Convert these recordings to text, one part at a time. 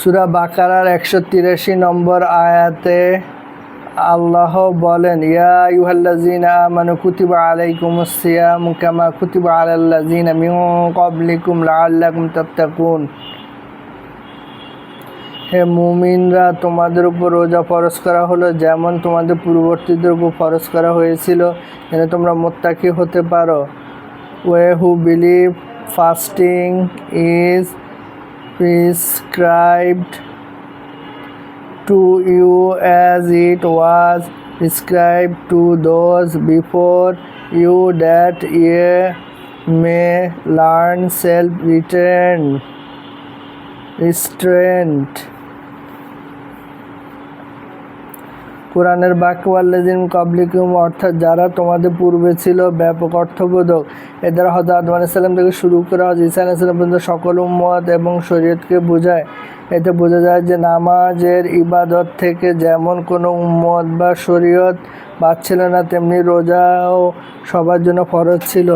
সুরা বাকারার একশো তিরাশি নম্বর আয়াতে আল্লাহ বলেন, ইয়া ইউহাল্লাজিনা আমানু কুতিবা আলাইকুম সিয়াম কামা কুতিবা আলাল্লাজিনা মিন ক্বাবলিকুম লাআল্লাকুম তাত্তাকুন। হে মুমিনরা, তোমাদের উপর রোজা ফরজ করা হলো যেমন তোমাদের পূর্ববর্তীদের উপর ফরজ করা হয়েছিল, যেন তোমরা মোত্তাকি হতে পারো। O ye who believe, fasting is prescribed to you as it was prescribed to those before you that ye may learn self কোরআনের বাক্য আল্লাজিন কাবলিকুম, অর্থাৎ যারা তোমাদের পূর্বে ছিল ব্যাপক অর্থবোধক। এদের হজরত আদম আলাইসাল্লাম থেকে শুরু করে হজ ইসা আলাইসাল্লাম পর্যন্ত সকল উম্মত এবং শরীয়তকে বোঝায়। এতে বোঝা যায় যে নামাজের ইবাদত থেকে যেমন কোনো উম্মত বা শরীয়ত পাচ্ছিল না, তেমনি রোজাও সবার জন্য ফরজ ছিল।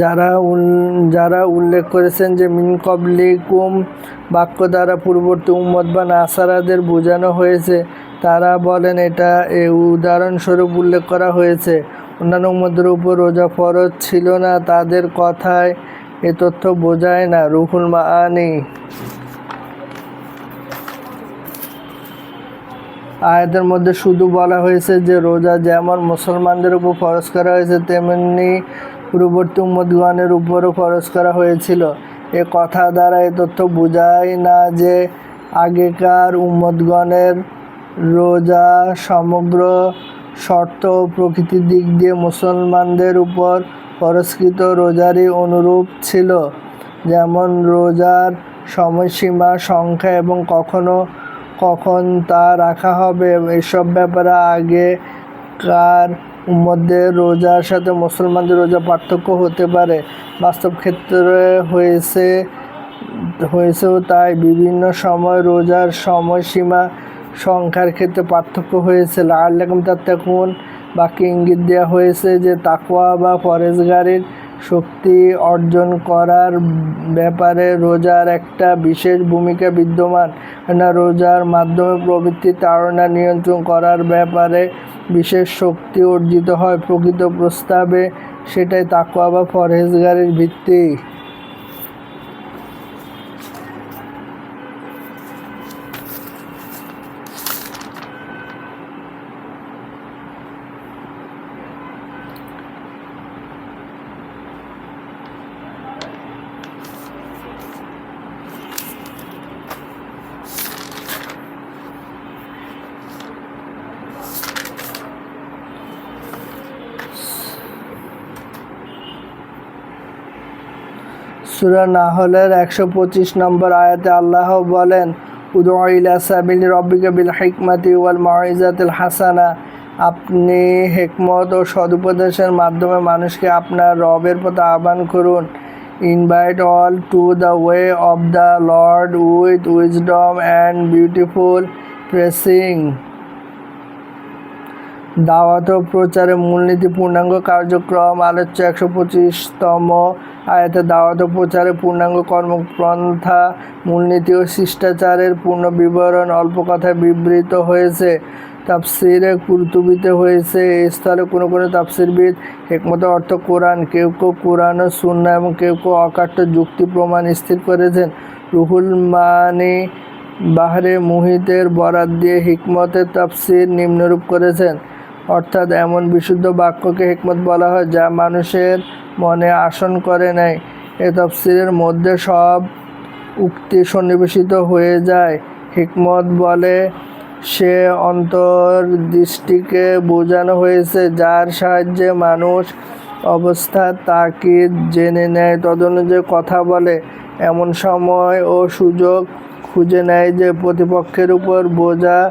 যারা যারা উল্লেখ করেছেন যে মিন কবলিকুম, বাক্য দ্বারা পূর্ববর্তী উম্মত বা নাসারাদের বোঝানো হয়েছে তারা বলেন, এটা এ উদাহরণস্বরূপ উল্লেখ করা হয়েছে। অন্যান্য উম্মদের উপর রোজা ফরজ ছিল না, তাদের কথায় এ তথ্য বোঝায় না। রুহুল মাআনি। আয়াতের মধ্যে শুধু বলা হয়েছে যে, রোজা যেমন মুসলমানদের উপর ফরজ করা হয়েছে, তেমনি পূর্ববর্তী উম্মদগণের উপরও ফরজ করা হয়েছিল। এ কথা দ্বারা এ তথ্য বোঝায় না যে, আগেকার উম্মদগণের রোজা সমগ্র শর্ত ও প্রকৃতির দিক দিয়ে মুসলমানদের উপর ফরস্কৃত রোজারই অনুরূপ ছিল। যেমন রোজার সময়সীমা, সংখ্যা এবং কখনো কখন তা রাখা হবে, এসব ব্যাপারে আগে কার উম্মদের রোজার সাথে মুসলমানদের রোজা পার্থক্য হতে পারে। বাস্তব ক্ষেত্রে হয়েছে, হয়েছেও তাই। বিভিন্ন সময় রোজার সময়সীমা সংখ্যার ক্ষেত্রে পার্থক্য হয়েছে। লাল্লাকুম তাত্তাকুন বাকি ইঙ্গিত দেওয়া হয়েছে যে তাকওয়া বা পরেজগারির শক্তি অর্জন করার ব্যাপারে রোজার একটা বিশেষ ভূমিকা বিদ্যমান। না রোজার মাধ্যমে প্রবৃত্তি তাড়না নিয়ন্ত্রণ করার ব্যাপারে বিশেষ শক্তি অর্জিত হয়। প্রকৃত প্রস্তাবে সেটাই তাকওয়া বা পরহেজগারির ভিত্তি। সুরা নাহলের একশো পঁচিশ নম্বর আয়াতে আল্লাহ বলেন উদয়লা সাবিল রব্বিকা বিল হিকমাতি ওয়াল মাইজাতিল হাসানা। আপনি হেকমত ও সদুপদেশের মাধ্যমে মানুষকে আপনার রবের পথে আহ্বান করুন। Invite all to the way of the Lord with wisdom and beautiful preaching দাওয়াত ও প্রচারের মূলনীতি, পূর্ণাঙ্গ কার্যক্রম, আলোচ্য একশো পঁচিশতম আয়াতে দাওয়াত ও প্রচারের পূর্ণাঙ্গ কর্মপন্থা, মূলনীতি ও শিষ্টাচারের পূর্ণ বিবরণ অল্প কথায় বিবৃত হয়েছে। তাফসিরে কুরতুবিতে হয়েছে এই স্থলে কোনো কোনো তাফসিরবিদ একমত অর্থ কোরআন, কেউ কেউ কোরআন ও সুন্না এবং কেউ কেউ অকাট্য যুক্তি প্রমাণ স্থির করেছেন। রুহুল মানি বাহরে মুহিতের বরাত দিয়ে হিকমতের তাফসির নিম্নরূপ করেছেন। অর্থাৎ এমন বিশুদ্ধ বাক্যকে হিকমত বলা হয় যা মানুষের মনে আসন করে নেয়। এ তফসিরের মধ্যে সব উক্তি সন্নিবেশিত হয়ে যায়। হিকমত বলে, সে অন্তর্দৃষ্টিকে বোঝানো হয়েছে যার সাহায্যে মানুষ অবস্থা, তাকিদ, জেনে নেয়, তদনুযায়ী কথা বলে। এমন সময় ও সুযোগ খুঁজে নেয় যে প্রতিপক্ষের উপর বোঝা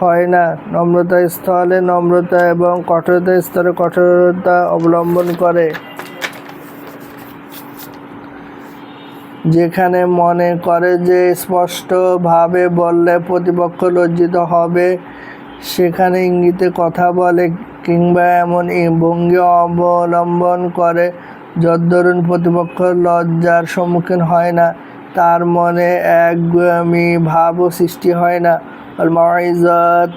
হয় না। নম্রতা স্থলে নম্রতা এবং কঠোরতা স্তরে কঠোরতা অবলম্বন করে। যেখানে মনে করে যে স্পষ্টভাবে বললে প্রতিপক্ষ লজ্জিত হবে, সেখানে ইঙ্গিতে কথা বলে কিংবা এমন ভঙ্গি অবলম্বন করে যদ্দরুন প্রতিপক্ষ লজ্জার সম্মুখীন হয় না। তার মনে একগুয়ামি ভাবও সৃষ্টি হয় না। আল মাইজাত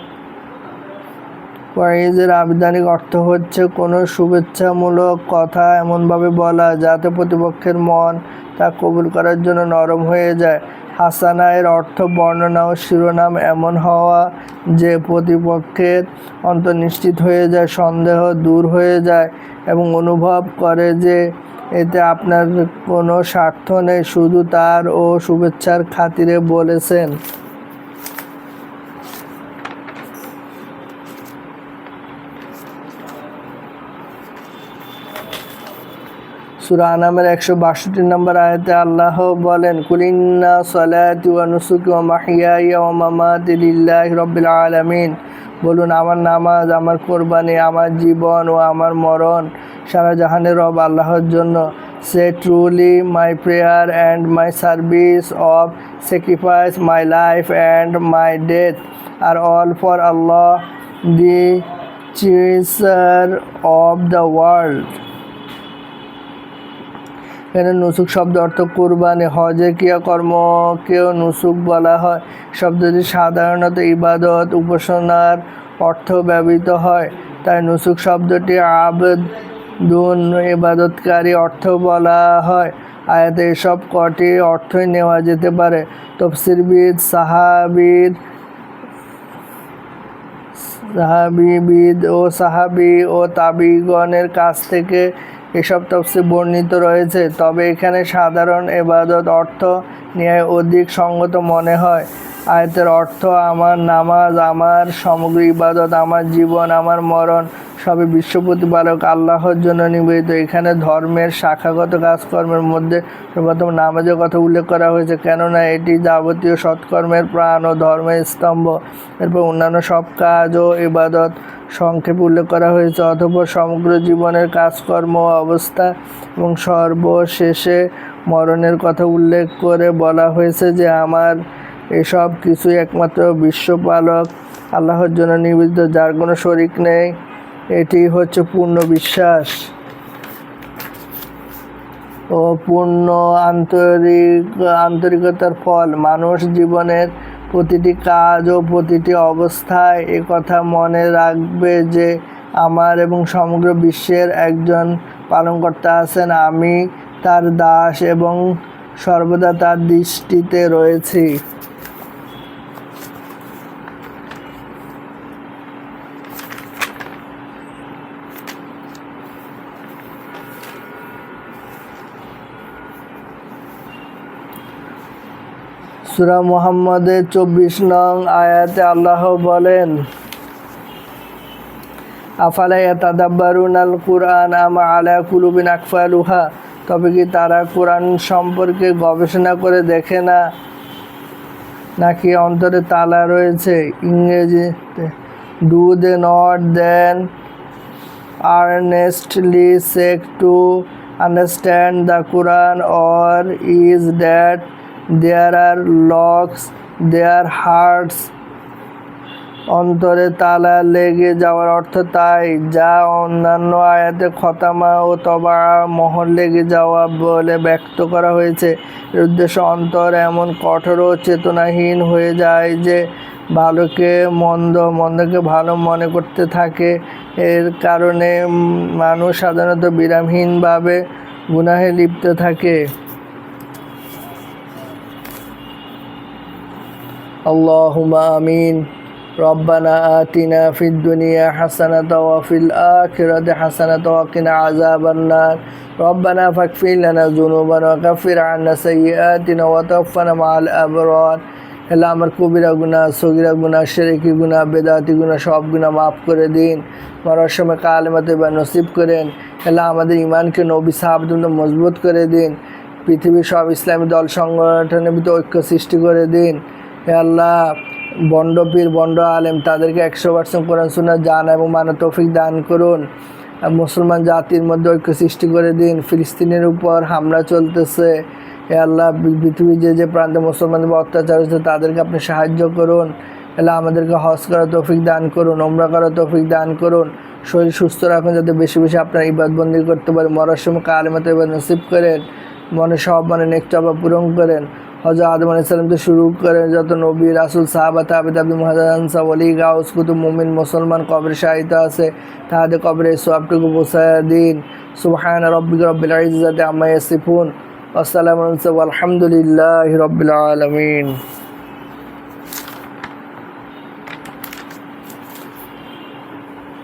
ওয়াইজের আবিধানিক অর্থ হচ্ছে কোনো শুভেচ্ছামূলক কথা এমনভাবে বলা যাতে প্রতিপক্ষের মন তা কবুল করার জন্য নরম হয়ে যায়। হাসানা এর অর্থ বর্ণনা ও শিরোনাম এমন হওয়া যে প্রতিপক্ষের অন্তর নিশ্চিত হয়ে যায়, সন্দেহ দূর হয়ে যায় এবং অনুভব করে যে এতে আপনার কোনো স্বার্থ নেই, শুধু তার ও শুভেচ্ছার খাতিরে বলেছেন। সুরা আনামের একশো বাষট্টি নম্বর আয়াতে আল্লাহ বলেন কুলিন্না সলাতি ওয়া নুসুকি ওয়া মাহিয়াইয়া ওয়া মামাতি লিল্লাহি বলুন, আমার নামাজ, আমার কোরবানি, আমার জীবন ও আমার মরণ সারা জাহানের রব আল্লাহর জন্য। Say truly my prayer and my service of sacrifice my life and my death are all for Allah the cherisher of the world এখানে নুসুক শব্দ অর্থ কোরবানি, হজে ক্রিয়াকর্মকেও নুসুক বলা হয়। শব্দটি সাধারণত ইবাদত, উপাসনার অর্থ ব্যবহৃত হয়। তাই নুসুক শব্দটি আবেদ ইবাদতকারী অর্থ বলা হয়। আয়াতে এসব কটি অর্থই নেওয়া যেতে পারে। তফসিরবিদ সাহাবিদ সাহাবিবিদ ও সাহাবি ও তাবিগণের কাছ থেকে এসব তফসি বর্ণিত রয়েছে তবে এখানে সাধারণ এবাদত অর্থ নিয়ে অধিক সঙ্গত মনে হয়। আয়তের অর্থ আমার নামাজ, আমার সমগ্র ইবাদত, আমার জীবন, আমার মরণ, সবই বিশ্ব প্রতিপালক আল্লাহর জন্য নিবেদিত। এখানে ধর্মের শাখাগত কাজকর্মের মধ্যে সর্বপ্রথম নামাজের কথা উল্লেখ করা হয়েছে, কেননা এটি যাবতীয় সৎকর্মের প্রাণ ও ধর্মের স্তম্ভ। এরপর অন্যান্য সব কাজ ও ইবাদত সংক্ষেপে উল্লেখ করা হয়েছে অথবা সমগ্র জীবনের কাজকর্ম অবস্থা এবং সর্বশেষে মরণের কথা উল্লেখ করে বলা হয়েছে যে আমার এসব কিছুই একমাত্র বিশ্বপালক, আল্লাহর জন্য নিবেদিত, যার কোনো শরিক নেই। এটি হচ্ছে পূর্ণ বিশ্বাস ও পূর্ণ আন্তরিক, আন্তরিকতার ফল। মানুষ জীবনের প্রতিটি কাজ ও প্রতিটি অবস্থায় এ কথা মনে রাখবে যে আমার এবং সমগ্র বিশ্বের একজন পালনকর্তা আছেন। আমি তার দাস এবং সর্বদা তার দৃষ্টিতে রয়েছি। সুরা মুহাম্মদের চব্বিশ নং আয়াতে আল্লাহ বলেন আফালা ইয়াতাদাব্বারুন আল কুরআন আম আলা কুলুবিন আকফালুহা? তবে কি তারা কোরআন সম্পর্কে গবেষণা করে দেখে না? নাকি অন্তরে তালা রয়েছে? ইংরেজিতে do they not then earnestly seek to understand the Quran, or is that there are locks their hearts. অন্তরে তালা লেগে যাওয়ার অর্থ তাই, যা অন্যান্য আয়াতে খতামা ও তবা মোহর লেগে যাওয়া বলে ব্যক্ত করা হয়েছে। এর উদ্দেশ্য অন্তর এমন কঠোর ও চেতনাহীন হয়ে যায় যে ভালোকে মন্দ, মন্দকে ভালো মনে করতে থাকে। এর কারণে মানুষ সাধারণত বিরামহীনভাবে গুনাহে লিপ্ত থাকে। اللهم آمين ربنا آتنا في الدنيا حسنة وفي الآخرة حسنة وقنا عذاب النار ربنا فاغفر لنا ذنوبنا وكفر عنا سيئاتنا وتوفنا مع الأبرار হেলা আমার কবিরা গুণা সগিরা গুণা শেরেকি গুণা বেদাতি গুণা সব গুণা মাফ করে দিন মরার সময় কালেমাতে বা নসিব করেন হেলা আমাদের ইমানকে নবী সাহাবদুল্লাহ মজবুত করে দিন পৃথিবীর সব ইসলামী দল সংগঠনের ভিতরে ঐক্য সৃষ্টি করে দিন হে আল্লাহ, বন্ড পীর, বন্ড আলেম, তাদেরকে একশো পার্সেন্ট কোরআন শোনা জান এবং মানা তৌফিক দান করুন। মুসলমান জাতির মধ্যে ঐক্য সৃষ্টি করে দিন। ফিলিস্তিনের উপর হামলা চলতেছে। এ আল্লাহ, পৃথিবীর যে যে প্রান্তে মুসলমানদের অত্যাচার হচ্ছে তাদেরকে আপনি সাহায্য করুন। আল্লাহ, আমাদেরকে হজ করার তৌফিক দান করুন ওমরা করার তৌফিক দান করুন। শরীর সুস্থ রাখুন, যাতে বেশি বেশি আপনার ইবাদবন্দি করতে পারে। মরার সময় কালেমাতে এবার নসিব করেন। মনে সব মানে নেক চাপা পূরণ করেন। হজরত আদম আলাইসালাম থেকে শুরু করে যত নবী, রাসুল, সাহাবা তাবিদ মহাজান মহাজানসা অলি গাউস, কুতুব মুমিন, মুসলমান, কবরে সাহিত আছে। তাহাদের কবরে সবটুকু বসায় দিন। সুবহান রব্বিক রব্বিল ইজ্জাতি আমায় সিফুন আসসালামু আলহামদুলিল্লাহি রব্বিল আলামিন।